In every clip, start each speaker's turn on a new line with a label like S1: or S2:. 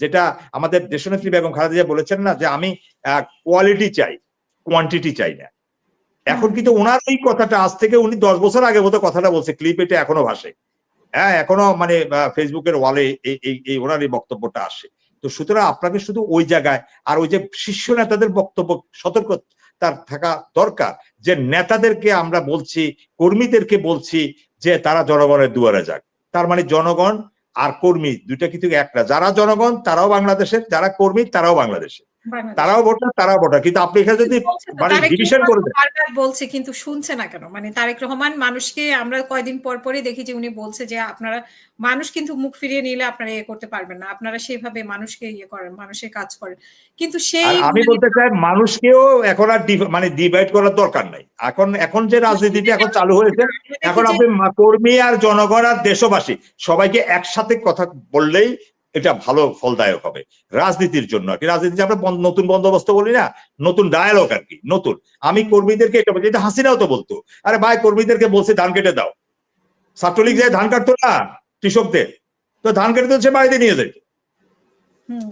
S1: যেটা আমাদের দেশনেত্রী বেগম খালেদা বলেছেন না যে আমি কোয়ালিটি চাই কোয়ান্টিটি চাই না। এখন কিন্তু ওনার এই কথাটা, আজ থেকে উনি দশ বছর আগে মতো কথাটা বলছে ক্লিপ এটা এখনও ভাসে। হ্যাঁ এখনও মানে ফেসবুকের ওয়ালে এই ওনার এই বক্তব্যটা আসে। তো সুতরাং আপনাকে শুধু ওই জায়গায়, আর ওই যে শীর্ষ নেতাদের বক্তব্য সতর্ক তার থাকা দরকার, যে নেতাদেরকে আমরা বলছি, কর্মীদেরকে বলছি, যে তারা জনগণের দুয়ারে যাক। তার মানে জনগণ আর কর্মী দুইটা কিন্তু একটা। যারা জনগণ তারাও বাংলাদেশের যারা কর্মী তারাও বাংলাদেশের। তারাও ভোটার তারাও ভোটার। কিন্তু আপনি এখানে যদি মানে ডিভিশন করে দেন
S2: বলছে কিন্তু শুনছে না কেন? মানে তারেক রহমান মানুষকে আমরা কয়দিন পর পরই দেখি যে উনি বলছে যে আপনারা মানুষ কিন্তু মুখ ফিরিয়ে নিলে আপনারা ইয়ে করতে পারবেন না। আপনারা সেভাবে মানুষকে ইয়ে করেন মানুষের কাজ করেন। কিন্তু সেই
S1: আমি বলতে চাই মানুষকেও এখন আর মানে ডিভাইড করার দরকার নাই। এখন এখন যে রাজনীতিটা এখন চালু হয়েছে এখন আপনি কর্মী আর জনগণ আর দেশবাসী সবাইকে একসাথে কথা বললেই এটা ভালো ফলদায়ক হবে। রাজনীতির জন্য আর কি। রাজনীতি আমরা নতুন বন্দোবস্ত বলি না নতুন ডায়ালগ আর কি নতুন। আমি কর্মীদেরকে এটা বলছি এটা হাসিনাও তো বলতো। আরে ভাই কর্মীদেরকে বলছে ধান কেটে দাও। ছাত্রলীগ যায় ধান কাটতো না কৃষকদের। তো ধান কেটে তো সে বাড়িতে নিয়ে যায়।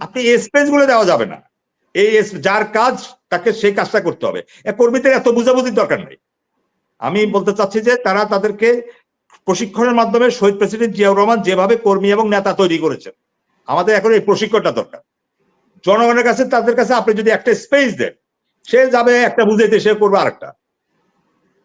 S1: আপনি স্পেসগুলো দেওয়া যাবে না। এই যার কাজ তাকে সেই কাজটা করতে হবে। কর্মীদের এত বুঝাবুঝির দরকার নেই। আমি বলতে চাচ্ছি যে তারা তাদেরকে প্রশিক্ষণের মাধ্যমে শহীদ প্রেসিডেন্ট জিয়াউর রহমান যেভাবে কর্মী এবং নেতা তৈরি করেছেন আমাদের এখন এই প্রশিক্ষণটা দরকার। জনগণের কাছে, তাদের কাছে আপনি যদি একটা স্পেস দেন, সে যাবে, একটা বুঝাইতে, সে করবে আরেকটা।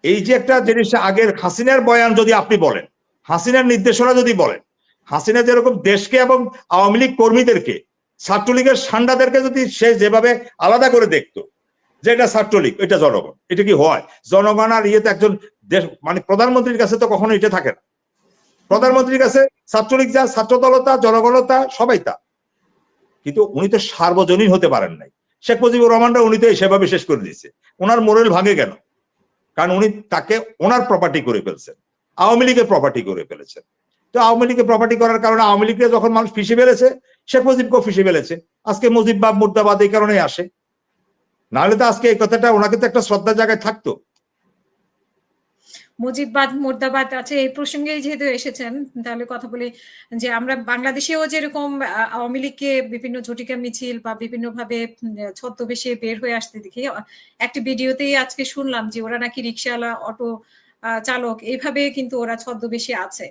S1: এই যে একটা জিনিস, আগের হাসিনার বয়ান যদি আপনি বলেন, হাসিনার নির্দেশনা যদি বলেন, হাসিনা যেরকম দেশকে এবং আওয়ামী লীগ কর্মীদেরকে, ছাত্রলীগের সান্ডাদেরকে যদি সে যেভাবে আলাদা করে দেখতো, যে এটা ছাত্রলীগ, এটা জনগণ, এটা কি হয়? জনগণ আর ইয়েতে একজন দেশ মানে প্রধানমন্ত্রীর কাছে তো কখনো এটা থাকে না। প্রধানমন্ত্রীর কাছে ছাত্রলীগ যা, ছাত্রদলতা, জনগণতা, সবাই তা। কিন্তু উনি তো সার্বজনীন হতে পারেন নাই। শেখ মুজিবুর রহমানরা উনি তো সেভাবে শেষ করে দিয়েছে। ওনার মোরেল ভাঙে কেন? কারণ উনি তাকে ওনার প্রপার্টি করে ফেলছেন। আওয়ামী লীগের প্রপার্টি করে ফেলেছেন। তো আওয়ামী লীগের প্রপার্টি করার কারণে আওয়ামী লীগকে যখন মানুষ ফিসে ফেলেছে, শেখ মুজিবকেও ফিসে ফেলেছে। আজকে মুজিব বাব মুর্দাবাদ এই কারণে আসে। নাহলে তো আজকে এই কথাটা ওনাকে তো একটা শ্রদ্ধার জায়গায় থাকতো।
S2: মুজিববাদ, মুর্দাবাদ আছে, এই প্রসঙ্গে যেহেতু এসেছেন, তাহলে কথা বলি যে আমরা বাংলাদেশেও যেরকম আওয়ামী লীগকে বিভিন্ন ঝটিকা মিছিল বা বিভিন্ন ভাবে ছদ্মবেশে বের হয়ে আসতে দেখি একটি ভিডিওতেই আজকে শুনলাম যে ওরা নাকি রিক্সাওয়ালা, অটো চালক এইভাবে কিন্তু ওরা ছদ্মবেশে আছে।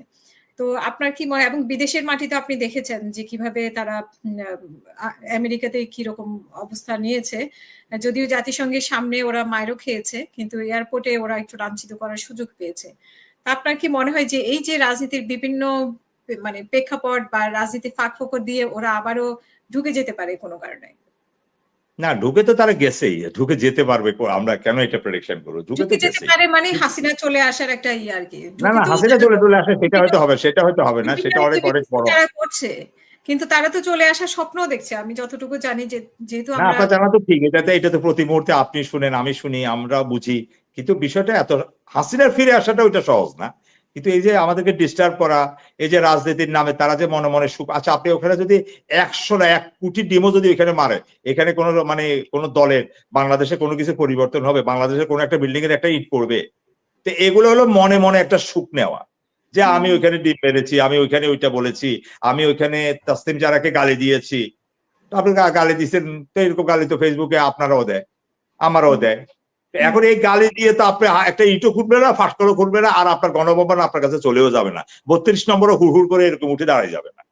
S2: তো আপনার কি মনে, এবং বিদেশের মাটিতে আপনি দেখেছেন যে কীভাবে তারা আমেরিকাতে কীরকম অবস্থা নিয়েছে? যদিও জাতিসংঘের সামনে ওরা মায়েরও খেয়েছে, কিন্তু এয়ারপোর্টে ওরা একটু লাঞ্ছিত করার সুযোগ পেয়েছে। তা আপনার কি মনে হয় যে এই যে রাজনীতির বিভিন্ন মানে প্রেক্ষাপট বা রাজনীতির ফাঁক দিয়ে ওরা আবারও ঢুকে যেতে পারে কোনো কারণে?
S1: না ঢুকে তো তারা গেছেই। ঢুকে যেতে পারবে আমরা কেন এটা প্রেডিকশন করব?
S2: ঢুকে তো যেতে পারে মানে হাসিনা চলে আসার একটা ইয়ে আর কি।
S1: না না হাসিনা চলে চলে আসে সেটা হয়তো হবে সেটা হয়তো হবে না সেটা অনেক অনেক বড়
S2: করছে। কিন্তু তারা তো চলে আসার স্বপ্ন দেখছে আমি যতটুকু জানি যে যেহেতু
S1: আমরা আপনার জানা তো ঠিক এটাতে এটা তো প্রতি মুহূর্তে আপনি শুনেন আমি শুনি আমরা বুঝি। কিন্তু বিষয়টা এত হাসিনার ফিরে আসাটা ওইটা সহজ না। কিন্তু এই যে আমাদেরকে ডিস্টার্ব করা এই যে রাজনীতির নামে তারা যে মনে মনে সুখ আচ্ছা আপনি ওখানে যদি একশো না এক কোটি ডিমও যদি এখানে মারে এখানে কোনো মানে কোনো দলের বাংলাদেশে কোনো কিছু পরিবর্তন হবে বাংলাদেশের কোনো একটা বিল্ডিং এর একটা ইট পড়বে তো এগুলো হলো মনে মনে একটা সুখ নেওয়া যে আমি ওইখানে ডিম মেরেছি আমি ওইখানে ওইটা বলেছি আমি ওইখানে তাসলিম জারাকে গালি দিয়েছি আপনি গালি দিচ্ছেন তো এরকম গালি তো ফেসবুকে আপনারাও দেয় আমারও দেয় এখন এই গালি দিয়ে তো আপনি একটা ইটো খুলবে না ফাঁসকলও খুলবে না, আর আপনার গণভবন আপনার কাছে চলেও যাবে না। বত্রিশ নম্বরও হুড় হুড় করে এরকম উঠে দাঁড়ায় যাবে না।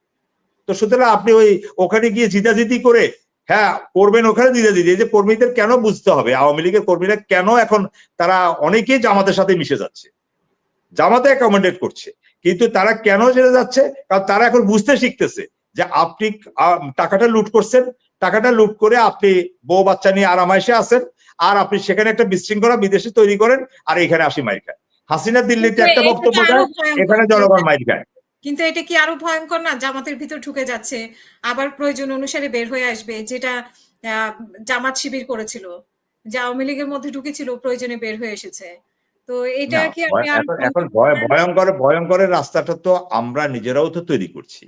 S1: তো সুতরাং আপনি ওই ওখানে গিয়ে জিতাজিতি করে হ্যাঁ করবেন ওখানে জিতাজিতি যে কর্মীদের কেন বুঝতে হবে? আওয়ামী লীগের কর্মীরা কেন এখন তারা অনেকেই জামাতের সাথে মিশে যাচ্ছে? জামাতে অ্যাকোমোডেট করছে। কিন্তু তারা কেন জেনে যাচ্ছে? কারণ তারা এখন বুঝতে শিখতেছে যে আপনি টাকাটা লুট করছেন। টাকাটা লুট করে আপনি বউ বাচ্চা নিয়ে আরামাইসে আছেন। আর আপনি সেখানে একটা বিশৃঙ্খলা বিদেশে তৈরি করেন আর এখানে আসি মাইর খায় হাসিনা দিল্লিতে একটা বক্তব্য দেয় এখানে জনগণ মাইর খায়
S2: কিন্তু এটা কি আরও ভয়ঙ্কর না জামাতের ভিতর ঢুকে যাচ্ছে আবার প্রয়োজন অনুসারে বের হয়ে আসবে যেটা জামাত শিবির করেছিল যে আওয়ামী লীগের মধ্যে ঢুকেছিল প্রয়োজনে বের হয়ে এসেছে। তো এটা কি
S1: এখন ভয়ঙ্কর ভয়ঙ্করের রাস্তাটা তো আমরা নিজেরাও তো তৈরি করছি।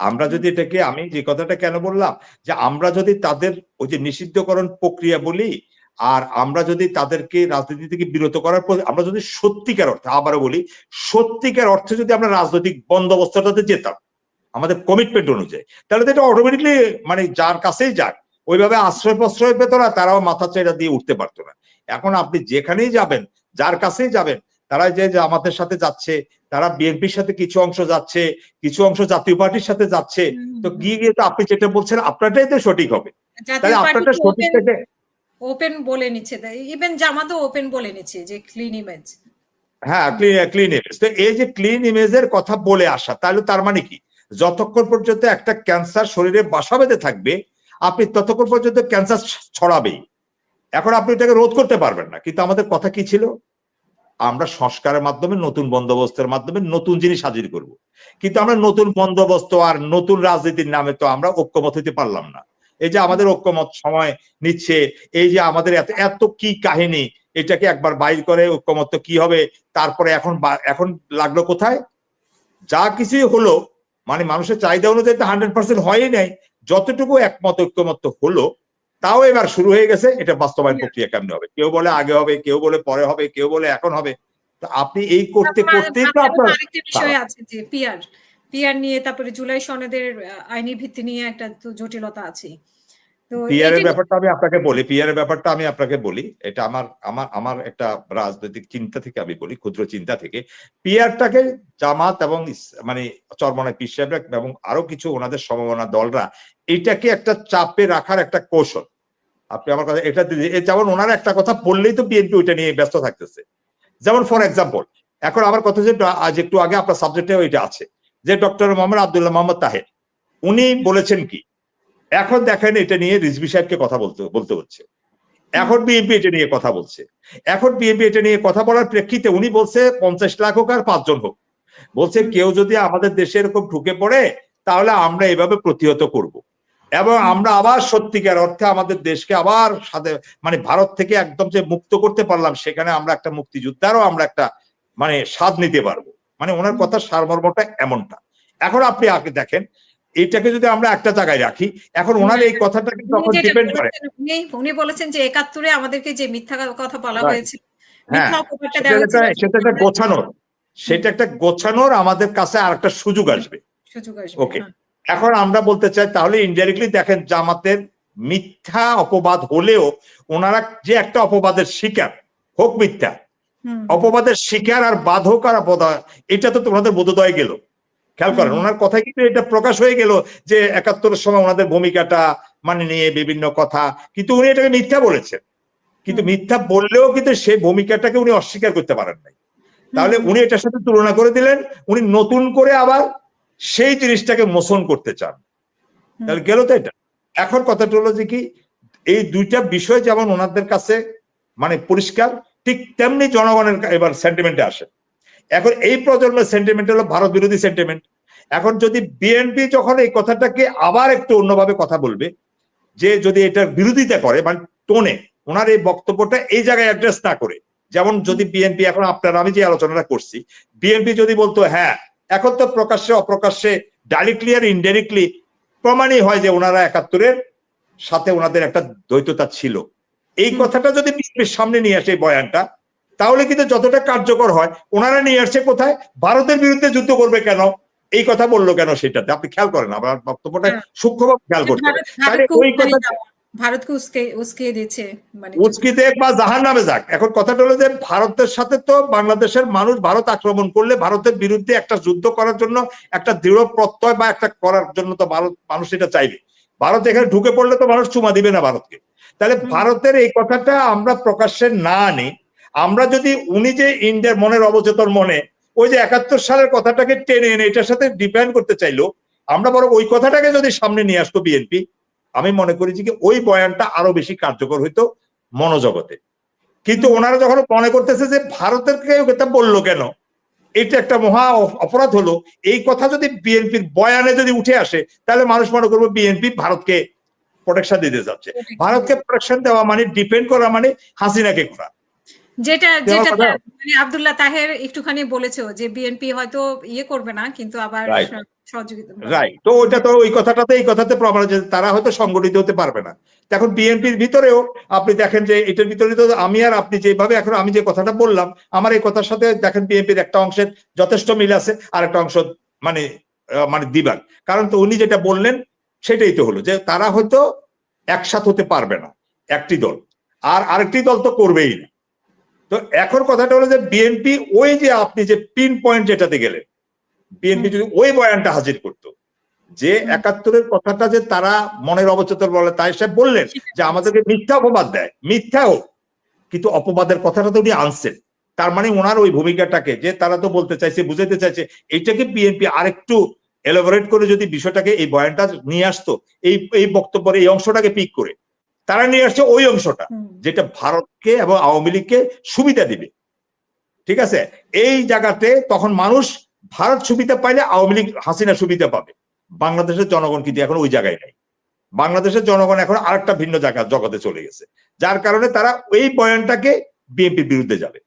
S1: আমরা যদি এটাকে আমি যে কথাটা কেন বললাম যে আমরা যদি তাদের ওই যে নিষিদ্ধকরণ প্রক্রিয়া বলি আর আমরা যদি তাদেরকে রাজনীতি থেকে বিরত করার পর আমরা যদি সত্যিকার অর্থে আবারও বলি সত্যিকার অর্থে যদি আমরা রাজনৈতিক বন্দোবস্তটাতে যেতাম আমাদের কমিটমেন্ট অনুযায়ী তাহলে তো এটা অটোমেটিকলি মানে যার কাছেই যাক ওইভাবে আশ্রয় প্রশ্রয় পেত না তারাও মাথা চাইরা দিয়ে উঠতে পারতো না। এখন আপনি যেখানেই যাবেন যার কাছেই যাবেন তারা যে আমাদের সাথে যাচ্ছে তারা বিএনপির সাথে কিছু অংশ যাচ্ছে কিছু অংশ জাতীয় পার্টির সাথে যাচ্ছে তো গিয়ে গিয়ে তো আপনি যেটা বলছেন আপনারটাই তো সঠিক হবে। তাহলে আপনারটা সঠিক থেকে
S2: ওপেন বলে নিচ্ছে। ইভেন জামাতও ওপেন বলে নিচ্ছে যে ক্লিন ইমেজ
S1: হ্যাঁ ক্লিন ইমেজ তো এই যে ক্লিন ইমেজের কথা বলে আসা, তাহলে তার মানে কি? যতক্ষণ পর্যন্ত একটা ক্যান্সার শরীরে বাসা বেঁধে থাকবে, আপনি ততক্ষণ পর্যন্ত ক্যান্সার ছড়াবেই। এখন আপনি এটাকে রোধ করতে পারবেন না। কিন্তু আমাদের কথা কি ছিল? আমরা সংস্কারের মাধ্যমে, নতুন বন্দোবস্তের মাধ্যমে নতুন জিনিস হাজির করব। কিন্তু আমরা নতুন বন্দোবস্ত আর নতুন রাজনীতির নামে তো আমরা ঐক্যমত হইতে পারলাম না। এই যে আমাদের ঐক্যমত সময় নিচ্ছে এই যে আমাদের এত এত কি কাহিনী এটাকে একবার বাইর করে ঐক্যমত কি হবে তারপরে এখন এখন লাগল কোথায়? যা কিছুই হলো মানে মানুষের চাহিদা অনুযায়ী তো হান্ড্রেড পার্সেন্ট হয়ই নাই যতটুকু একমত ঐক্যমত হলো তাও এবার শুরু হয়ে গেছে এটা বাস্তবায়ন প্রক্রিয়া কেমনে হবে? কেউ বলে আগে হবে কেউ বলে পরে হবে কেউ বলে এখন হবে তো আপনি এই করতে করতেই তো আপনার
S2: পিয়ার পিয়ার নিয়ে তারপরে জুলাই সনদের আইনি ভিত্তি নিয়ে একটা তো জটিলতা আছে তো
S1: পিয়ারের ব্যাপারটা আমি আপনাকে বলি পিয়ারের ব্যাপারটা আমি আপনাকে বলি এটা আমার আমার আমার একটা রাজনৈতিক চিন্তা থেকে আমি বলি ক্ষুদ্র চিন্তা থেকে। পিয়ারটাকে জামাত এবং মানে চরমনায় পীর সাহেবরা এবং আরও কিছু ওনাদের সম্ভাবনা দলরা এটাকে একটা চাপে রাখার একটা কৌশল। আপনি আমার কথা এটা যেমন ওনারা একটা কথা বললেই তো বিএনপি ওইটা নিয়ে ব্যস্ত থাকতেছে। যেমন ফর এক্সাম্পল এখন আমার কথা যে আজ একটু আগে আপনার সাবজেক্টে ওইটা আছে। যে ডক্টর মোহাম্মদ আব্দুল্লাহ মোহাম্মদ তাহের, উনি বলেছেন কি, এখন দেখেন এটা নিয়ে রিজভি সাহেবকে কথা বলতে বলতে হচ্ছে। এখন বিএনপি এটা নিয়ে কথা বলছে। এখন বিএনপি এটা নিয়ে কথা বলার প্রেক্ষিতে উনি বলছে পঞ্চাশ লাখ হোক আর পাঁচজন হোক। বলছে কেউ যদি আমাদের দেশে এরকম ঢুকে পড়ে, তাহলে আমরা এভাবে প্রতিহত করব। এবং আমরা আবার সত্যিকার অর্থে আমাদের দেশকে আবার সাথে মানে ভারত থেকে একদম যে মুক্ত করতে পারলাম, সেখানে আমরা একটা মুক্তিযোদ্ধারও আমরা একটা মানে স্বাদ নিতে পারব। মানে ওনার কথা সারমর্মটা এমনটা। এখন আপনি আগে দেখেন এটাকে যদি আমরা একটা জায়গায় রাখি এখন ওনার এই কথাটা কিন্তু তখন ডিপেন্ড করে।
S2: উনি- বলেছেন যে একাত্তরে আমাদেরকে যে মিথ্যা কথা বলা হয়েছে
S1: হ্যাঁ,
S2: অপবাদটা
S1: সেটা একটা গোছানোর সেটা একটা গোছানোর আমাদের কাছে আর একটা সুযোগ আসবে।
S2: সুযোগ আসবে
S1: Okay.
S2: হ্যাঁ।
S1: এখন আমরা বলতে চাই তাহলে ইনডাইরেক্টলি দেখেন জামাতের মিথ্যা অপবাদ হলেও ওনারা যে একটা অপবাদের শিকার হোক মিথ্যা অপবাদের শিকার আর বাধক আর অপবাদ এটা তো তোমাদের বোধোদয় গেল। খেয়াল করেন ওনার কথায় কিন্তু এটা প্রকাশ হয়ে গেল যে একাত্তরের সময় ওনাদের ভূমিকাটা মানে নিয়ে বিভিন্ন কথা কিন্তু উনি এটাকে মিথ্যা বলেছেন। কিন্তু মিথ্যা বললেও কিন্তু সেই ভূমিকাটাকে উনি অস্বীকার করতে পারেন নাই। তাহলে উনি এটার সাথে তুলনা করে দিলেন উনি নতুন করে আবার সেই জিনিসটাকে মোচন করতে চান। তাহলে গেল তো এটা। এখন কথাটা হলো যে কি এই দুইটা বিষয় যেমন ওনাদের কাছে মানে পরিষ্কার ঠিক তেমনি জনগণের এবার সেন্টিমেন্টে আসে। এখন এই প্রজন্মের সেন্টিমেন্ট হলো ভারত বিরোধী সেন্টিমেন্ট এখন যদি বিএনপি যখন এই কথাটাকে আবার একটু অন্যভাবে কথা বলবে, যে যদি এটার বিরোধিতা করে মানে টোনে, ওনার এই বক্তব্যটা এই জায়গায় অ্যাড্রেস না করে, যেমন যদি বিএনপি এখন আপনার, আমি যে আলোচনাটা করছি বিএনপি যদি বলতো হ্যাঁ এখন তো প্রকাশ্যে, অপ্রকাশ্যে ডাইরেক্টলি আর ইনডাইরেক্টলি প্রমাণই হয় যে ওনারা একাত্তরের সাথে ওনাদের একটা দ্বৈততা ছিল। এই কথাটা যদি বিএনপির সামনে নিয়ে আসে এই বয়ানটা তাহলে কিন্তু যতটা কার্যকর হয় ওনারা নিয়ে আসছে কোথায়? ভারতের বিরুদ্ধে যুদ্ধ করবে কেন? এই কথা বলল কেন সেটাতে? আপনি খেয়াল করেন আমার বক্তব্যটা
S2: হ্যাঁ।
S1: সূক্ষ্মভাবে খেয়াল করতে
S2: ভারতকে
S1: ওই কথা
S2: ভারতকে উস্কে উস্কিয়ে দিচ্ছে মানে
S1: বা জাহান নামে যাক। এখন কথাটা হলো যে ভারতের সাথে তো বাংলাদেশের মানুষ ভারত আক্রমণ করলে ভারতের বিরুদ্ধে একটা যুদ্ধ করার জন্য একটা দৃঢ় প্রত্যয় বা একটা করার জন্য তো ভারত মানুষ এটা চাইবে। ভারত এখানে ঢুকে পড়লে তো মানুষ চুমা দিবে না ভারতকে। তাহলে ভারতের এই কথাটা আমরা প্রকাশ্যে না আনি। আমরা যদি উনি যে ইন্ডিয়ার মনের অবচেতন মনে ওই যে একাত্তর সালের কথাটাকে টেনে এনে এটার সাথে ডিপেন্ড করতে চাইলো আমরা বরং ওই কথাটাকে যদি সামনে নিয়ে আসতো বিএনপি আমি মনে করি যে ওই বয়ানটা আরও বেশি কার্যকর হইতো মনোজগতে। কিন্তু ওনারা যখন মনে করতেছে যে ভারতের কেউ এটা বলল কেন এটা একটা মহা অপরাধ হলো এই কথা যদি বিএনপির বয়ানে যদি উঠে আসে তাহলে মানুষ মনে করব বিএনপি ভারতকে প্রোটেকশন দিতে যাচ্ছে। ভারতকে প্রোটেকশন দেওয়া মানে ডিপেন্ড করা মানে হাসিনাকে করা।
S2: যেটা যেটা মানে আব্দুল্লাহ তাহের একটুখানি বলেছেও যে বিএনপি হয়তো ইয়ে করবে না কিন্তু আবার সহযোগিতা
S1: রাইট তো ওইটা তো ওই কথাটাতে এই কথাতে প্রমাণ যে তারা হয়তো সংগঠিত হতে পারবে না। এখন বিএনপির ভিতরেও আপনি দেখেন যে এটার ভিতরে তো আমি আর আপনি যেভাবে এখন আমি যে কথাটা বললাম আমার এই কথার সাথে দেখেন বিএনপির একটা অংশের যথেষ্ট মিল আছে আর একটা অংশ মানে মানে দিবার কারণ তো উনি যেটা বললেন সেটাই তো হলো যে তারা হয়তো একসাথ হতে পারবে না একটি দল। আর আরেকটি দল তো করবেই না। তো এখন কথাটা হলো যে বিএনপি ওই যে আপনি যে পিন পয়েন্ট যেটাতে গেলেন বিএনপি যদি ওই বয়ানটা হাজির করতো যে একাত্তরের কথাটা যে তারা মনের অবচেতন বলে তাই সাহেব বললেন যে আমাদেরকে মিথ্যা অপবাদ দেয় মিথ্যা হোক। কিন্তু অপবাদের কথাটা তো উনি আনছেন। তার মানে ওনার ওই ভূমিকাটাকে যে তারা তো বলতে চাইছে বুঝাইতে চাইছে এইটাকে বিএনপি আরেকটু এলাবোরেট করে যদি বিষয়টাকে এই বয়ানটা নিয়ে আসতো এই এই বক্তব্যের এই অংশটাকে পিক করে তারা নিয়ে আসছে ওই অংশটা যেটা ভারতকে এবং আওয়ামী লীগকে সুবিধা দিবে। ঠিক আছে? এই জায়গাতে তখন মানুষ ভারত সুবিধা পাইলে আওয়ামী লীগ হাসিনা সুবিধা পাবে। বাংলাদেশের জনগণ কিন্তু এখন ওই জায়গায় নাই। বাংলাদেশের জনগণ এখন আরেকটা ভিন্ন জায়গা জগতে চলে গেছে। যার কারণে তারা ওই বয়ানটাকে বিএনপির বিরুদ্ধে যাবে।